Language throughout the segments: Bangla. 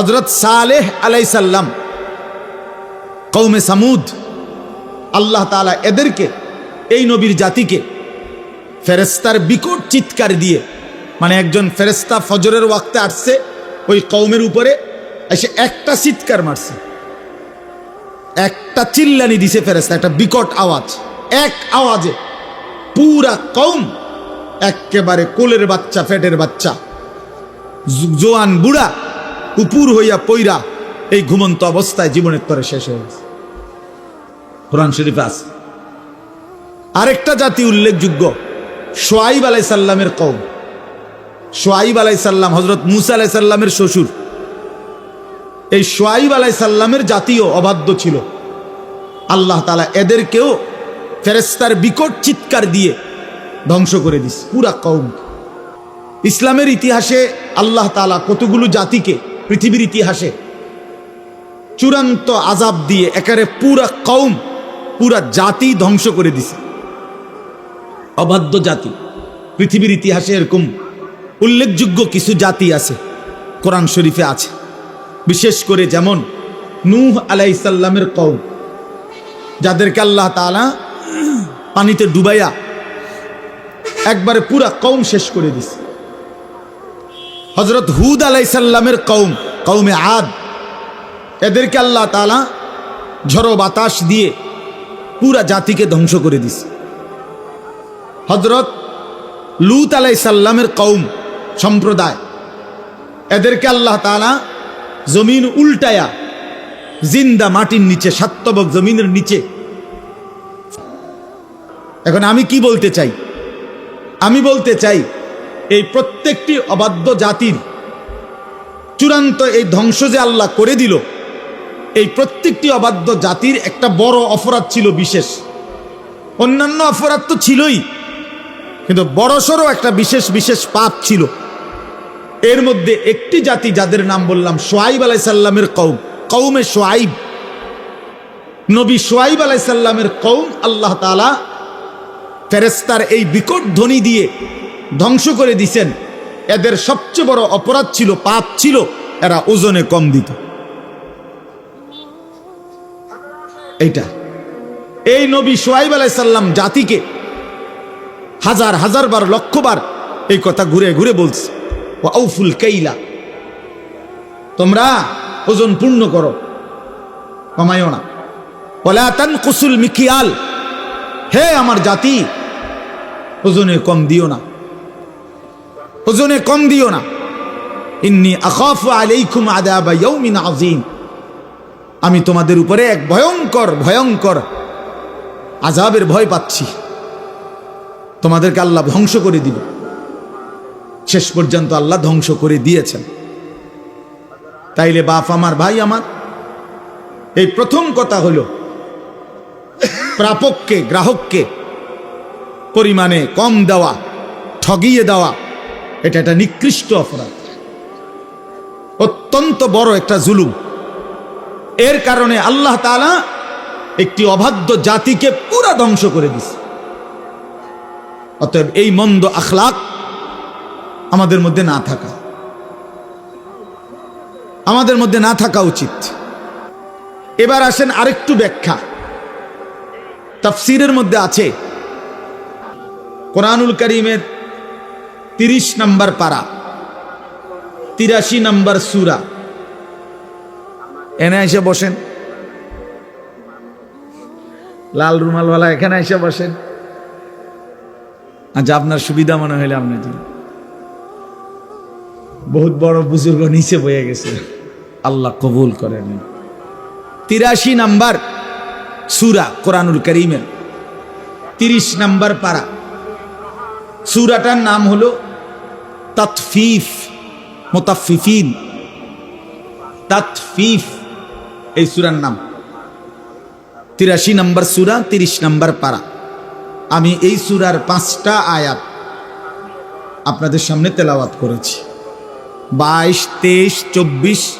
হজরত সালেহ আলাইসাল্লাম কৌমে সামুদ, আল্লাহ তালা এদেরকে, এই নবীর জাতিকে ফেরেস্তার বিকট চিৎকার দিয়ে মানে একজন ফেরেস্তা ফজরের ওয়াক্তে আসছে, ওই কৌমের উপরে এসে একটা চিৎকার মারছে। একটা চিল্লানি দিছে ফেরেস্তা একটা বিকট আওয়াজ। এক আওয়াজে পুরা কৌম একেবারে কোলের বাচ্চা ফেটের বাচ্চা জোয়ান বুড়া উপুর হইয়া পইরা এই ঘুমন্ত অবস্থায় জীবনের তরে শেষ হয়ে গেছে। কোরআন শরীফে আছে। আরেকটা জাতি উল্লেখযোগ্য, সোয়াইব আলাই সাল্লামের কৌম সোয়াইব আলাই সাল্লাম হজরত মুসা আলাই সাল্লামের শ্বশুর। এই সোয়াইব আলাই সাল্লামের জাতীয় অবাধ্য ছিল। আল্লাহ তালা এদেরকেও ফেরেস্তার বিকট চিৎকার দিয়ে ধ্বংস করে দিস পুরা কৌম ইসলামের ইতিহাসে আল্লাহ তালা কতগুলো জাতিকে পৃথিবীর ইতিহাসে চূড়ান্ত আজাব দিয়ে একারে পুরা কৌম পুরা জাতি ধ্বংস করে দিছে। অবাধ্য জাতি। পৃথিবীর ইতিহাসে এরকম উল্লেখযোগ্য কিছু জাতি আছে, কোরআন শরীফে আছে। বিশেষ করে যেমন নূহ আলাইসাল্লামের কৌম যাদেরকে আল্লাহ তাআলা পানিতে ডুবাইয়া একবারে পুরা কৌম শেষ করে দিছে। হজরত হুদ আলাইসাল্লামের কৌম কৌমে আদ। এদেরকে আল্লাহ তালা ঝড়ো বাতাস দিয়ে পুরা জাতিকে ধ্বংস করে দিছে। হজরত লুত আলাই সাল্লামের কৌম সম্প্রদায়, এদেরকে আল্লাহ তালা জমিন উল্টায়া জিন্দা মাটির নিচে, সাত্তবক জমিনের নিচে। এখন আমি কি বলতে চাই? আমি বলতে চাই, এই প্রত্যেকটি অবাধ্য জাতির চূড়ান্ত এই ধ্বংস যে আল্লাহ করে দিল, এই প্রত্যেকটি অবাধ্য জাতির একটা বড় অপরাধ ছিল বিশেষ। অন্যান্য অপরাধ তো ছিলই, কিন্তু বড়সড় একটা বিশেষ বিশেষ পাপ ছিল। এর মধ্যে একটি জাতি যাদের নাম বললাম সোয়াইব আলাই সাল্লামের কৌম কৌমে সোয়াইব। নবী সোয়াইব আলাই সাল্লামের কৌম আল্লাহ তালা ফেরেস্তার এই বিকট ধ্বনি দিয়ে ধ্বংস করে দিছেন। এদের সবচেয়ে বড় অপরাধ ছিল, পাপ ছিল, এরা ওজনে কম দিত। এইটা। এই নবী সোয়াইব আলাই সাল্লাম জাতিকে হাজার হাজার বার লক্ষবার এই কথা ঘুরে ঘুরে বলছে। ও আউফুল কাইলা। তোমরা ওজন পূর্ণ করো, কমাইও না। বলে তান কুসুল মিকিয়াল। হে আমার জাতি, ওজনে কম দিও না। ওজনে কম দিও না। ইন্নি আখাফু আলাইকুম আদাবা ইয়াউমিন আযীম। আমি তোমাদের উপরে এক ভয়ঙ্কর ভয়ঙ্কর আজাবের ভয় পাচ্ছি। তোমাদেরকে আল্লাহ ধ্বংস করে দিল শেষ পর্যন্ত আল্লাহ ধ্বংস করে দিয়েছেন। তাইলে বাপ আমার, ভাই আমার, এই প্রথম কথা হলো, প্রাপককে, গ্রাহককে পরিমাণে কম দেওয়া, ঠগিয়ে দেওয়া এটা একটা নিকৃষ্ট অপরাধ। অত্যন্ত বড় একটা জুলুম। এর কারণে আল্লাহ তালা একটি অবাধ্য জাতিকে পুরা ধ্বংস করে দিছে অতএব এই মন্দ আখলাক আমাদের মধ্যে না থাকা। আমাদের মধ্যে না থাকা উচিত। এবার আসেন আরেকটু ব্যাখ্যা। তাফসিরের মধ্যে আছে, কোরআনুল করিমের তিরিশ নম্বর পারা। তিরাশি নম্বর সুরা। এনে এসে বসেন। লাল রুমালওয়ালা এখানে এসে বসেন। আচ্ছা আপনার সুবিধা মনে হইলে আপনি বহুত বড় বুজুর্গ নিচে বয়ে গেছে। আল্লাহ কবুল করেন। তিরাশি নাম্বার সুরা কোরআনুল করিমের। তিরিশ নাম্বার পারা। সুরাটার নাম হলো তৎফিফ মোতাফিফিন তৎফিফ এই সুরার নাম। তিরাশি নম্বর সুরা, তিরিশ নম্বর পারা। আমি এই সুরার পাঁচটা আয়াত আপনাদের সামনে তেলাওয়াত করেছি। বাইশ, তেইশ, চব্বিশ,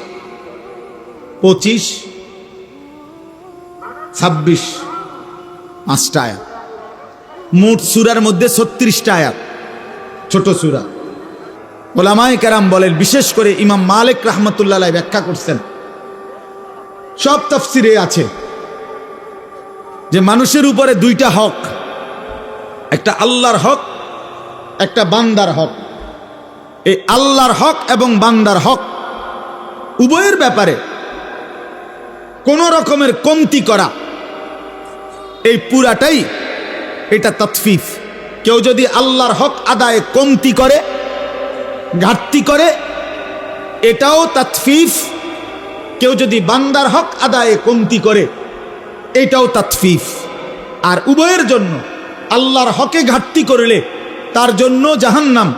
পঁচিশ, ছাব্বিশ, পাঁচটা আয়াত। মোট সুরার মধ্যে ছত্রিশটা আয়াত। ছোট সুরা। ওলামাই কেরাম বলেন, বিশেষ করে ইমাম মালিক রহমতুল্লাহ ব্যাখ্যা করছেন। সব তফসিরে আছে যে মানুষের উপরে দুইটা হক, একটা আল্লাহর হক, একটা বান্দার হক। এই আল্লাহর হক এবং বান্দার হক উভয়ের ব্যাপারে কোন রকমের কমতি করা, এই পুরাটাই এটা তৎফিফ কেউ যদি আল্লাহর হক আদায়ে কমতি করে ঘাটতি করে, এটাও তৎফিফ। কেউ যদি বান্দার হক আদায়ে কমতি করে, এটাও তৎফিফ। আর উভয়ের জন্য আল্লাহর হকে ঘাটতি করলে তার জন্য জাহান্নাম,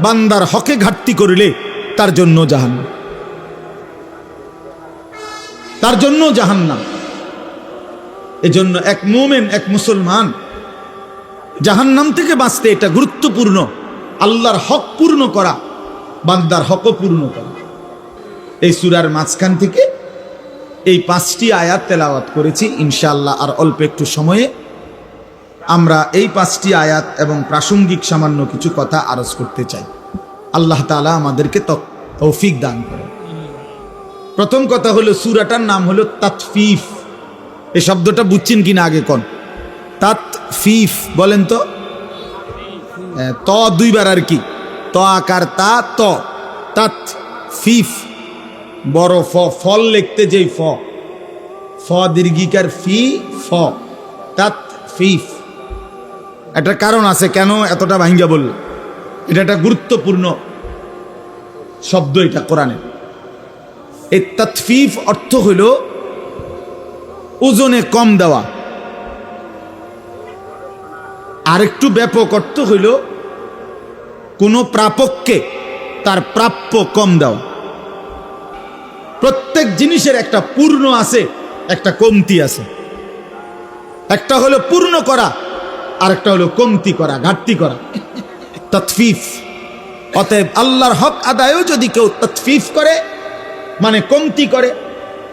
বান্দার হকে ঘাটতি করলে তার জন্য জাহান্নাম। তার জন্য জাহান্নাম। এজন্য এক মোমেন, এক মুসলমান জাহান্নাম থেকে বাঁচতে এটা গুরুত্বপূর্ণ, আল্লাহর হক পূর্ণ করা। বান্দার হকও পূর্ণ করা। এই সুরার মাঝখান থেকে এই পাঁচটি আয়াত তেলাওয়াত করেছি ইনশাল্লাহ আর অল্প একটু সময়ে। আমরা এই পাঁচটি আয়াত এবং প্রাসঙ্গিক সামান্য কিছু কথা আরজ করতে চাই। আল্লাহ তালা আমাদেরকে তৌফিক দান করে প্রথম কথা হলো সুরাটার নাম হলো তাতফিফ। এই শব্দটা বুঝছেন কিনা আগে কোন? তাত ফিফ বলেন তো। এ, ত দুইবার আর কি। ত আকার তা ত। তাত, ফিফ। বড় ফ, ফল লিখতে যেই ফ। ফ দীর্ঘিকার ফি, ফ। তাত, ফিফ। একটা কারণ আছে কেন এতটা ভাঙ্গা বলল এটা একটা গুরুত্বপূর্ণ শব্দ এটা কোরআনে এই তৎফিফ অর্থ হইল ওজনে কম দেওয়া। আরেকটু ব্যাপক অর্থ হইল কোনো প্রাপককে তার প্রাপ্য কম দেওয়া প্রত্যেক জিনিসের একটা পূর্ণ আছে, একটা কমতি আছে। একটা হলো পূর্ণ করা আর একটা হলো কমতি করা, ঘাটতি করা। তৎফিফ অতএব আল্লাহর হক আদায়ও যদি কেউ তৎফিফ করে মানে কমতি করে,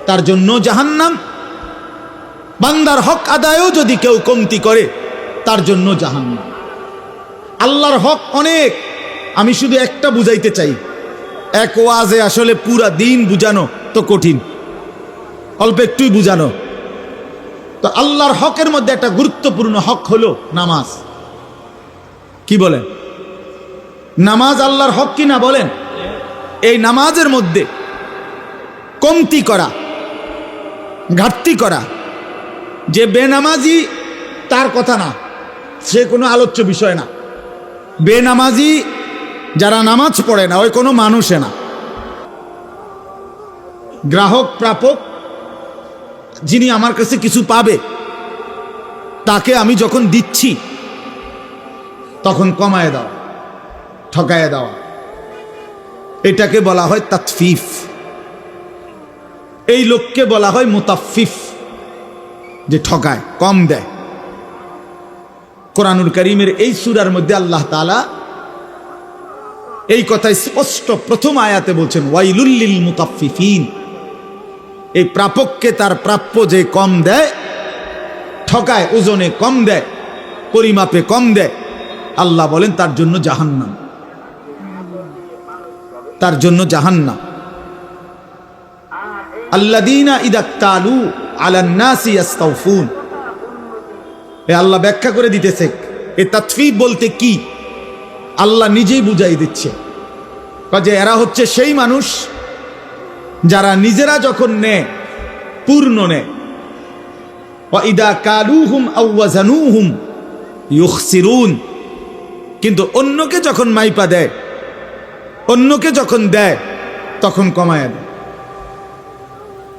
তার জন্য জাহান্নাম। বান্দার হক আদায়ও যদি কেউ কমতি করে, তার জন্য জাহান্নাম। আল্লাহর হক অনেক। আমি শুধু একটা বুঝাইতে চাই। এক ওয়াজে আসলে পুরা দিন বুঝানো তো কঠিন। অল্প একটুই বুঝানো। তো আল্লাহর হকের মধ্যে একটা গুরুত্বপূর্ণ হক হলো নামাজ। কি বলেন? নামাজ আল্লাহর হক কি না বলেন? এই নামাজের মধ্যে কমতি করা, ঘাটতি করা, যে বেনামাজি তার কথা না, সে কোনো আলোচ্য বিষয় না। বেনামাজি যারা নামাজ পড়ে না, ওই কোনো মানুষে না। গ্রাহক, প্রাপক, যিনি আমার কাছে কিছু পাবে, তাকে আমি যখন দিচ্ছি, তখন কমায় দাও ঠকায় দেওয়া। এটাকে বলা হয় তাতফিফ। এই লোককে বলা হয় মুতাফিফ, যে ঠকায়, কম দেয়। কোরআনুল করিমের এই সুরার মধ্যে আল্লাহ তালা এই কথাই স্পষ্ট প্রথম আয়াতে বলছেন ওয়াইলুল্লিল মুতাফিফিন এই প্রাপককে তার প্রাপ্য যে কম দেয় ঠকায় ওজনে কম দেয়, পরিমাপে কম দেয়, আল্লাহ বলেন তার জন্য জাহান্নাম। তার জন্য জাহান্নাম। আল্লাদিনা ইদাক্তালু আলান্নাসি ইয়াস্তাউফুন। এ আল্লাহ ব্যাখ্যা করে দিতেছে, এ তাতফিফ বলতে কি? আল্লাহ নিজেই বুঝাই দিচ্ছে। যে এরা হচ্ছে সেই মানুষ যারা নিজেরা যখন নেয়, পূর্ণ নেয়। ইদা কালুহুম আউয়াজানুহুম ইউখসিরুন। কিন্তু অন্যকে যখন মাইপা দেয়, অন্যকে যখন দেয়, তখন কমায় দেয়।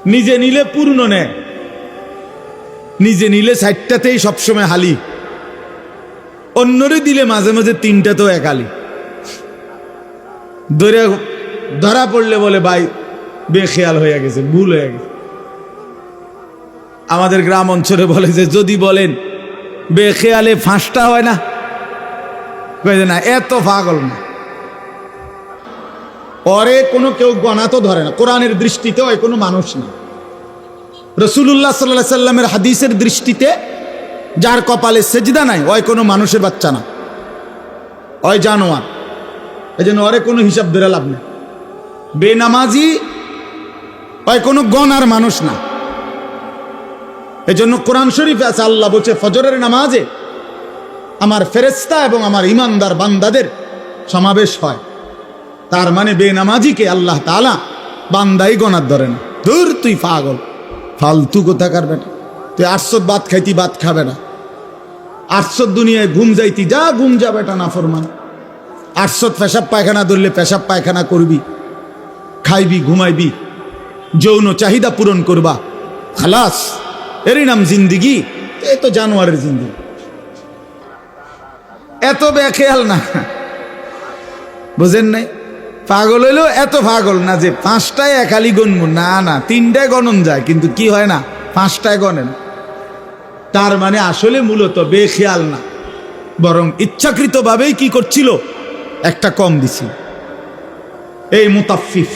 নিজে নিলে পূর্ণ নেয়, নিজে নিলে সাইডটাতেই সবসময় হালি। অন্যরে দিলে মাঝে মাঝে তিনটা তো একালি। ধরে ধরা পড়লে বলে, ভাই, বেখেয়াল হয়ে গেছে, ভুল হয়ে গেছে। আমাদের গ্রাম অঞ্চলে বলে যে, যদি বলেন বেখেয়ালে ফাঁসটা হয় না? না, এত পাগল না। পরে কোনো কেউ গণা তো ধরে না। কোরআনের দৃষ্টিতে ওই কোনো মানুষ না। রসুল্লাহ সাল্লাহ সাল্লামের হাদিসের দৃষ্টিতে যার কপালে সেজদা নাই, ওই কোনো মানুষের বাচ্চা না। ওই জানোয়ার। এই জন্য ওরে কোনো হিসাব ধরে লাভ নেই। বেনামাজি ওই কোনো গনার মানুষ না। এই জন্য কোরআন শরীফে আছে, আল্লাহ বলছে, ফজরের নামাজে আমার ফেরেস্তা এবং আমার ইমানদার বান্দাদের সমাবেশ হয়। তার মানে বেনামাজিকে আল্লাহ তালা বান্দাই গনার ধরে না। ধুর, তুই পাগল। ফালতু কোথাকার বেটা। তুই আটশো ভাত খাইতি, ভাত খাবে না। আটশো দুনিয়ায় ঘুম যাইতি, যা ঘুম যা বেটা, না ফরমান। আটশো পেশাব পায়খানা ধরলে পেশাব পায়খানা করবি, খাইবি, ঘুমাইবি, যৌন চাহিদা পূরণ করবা, খালাস। এরই নাম জিন্দিগি এই তো জানোয়ারের জিন্দিগি। এত বেখেয়াল না। বুঝেন নাই? পাগল হইল এত পাগল না যে পাঁচটায় একালি গণব না না, তিনটায় গণন যায়, কিন্তু কি হয় না, পাঁচটায় গণেন। তার মানে আসলে মূলত বেখেয়াল না। বরং ইচ্ছাকৃতভাবেই কি করছিল? একটা কম দিছিল। এই মুতাফিফ।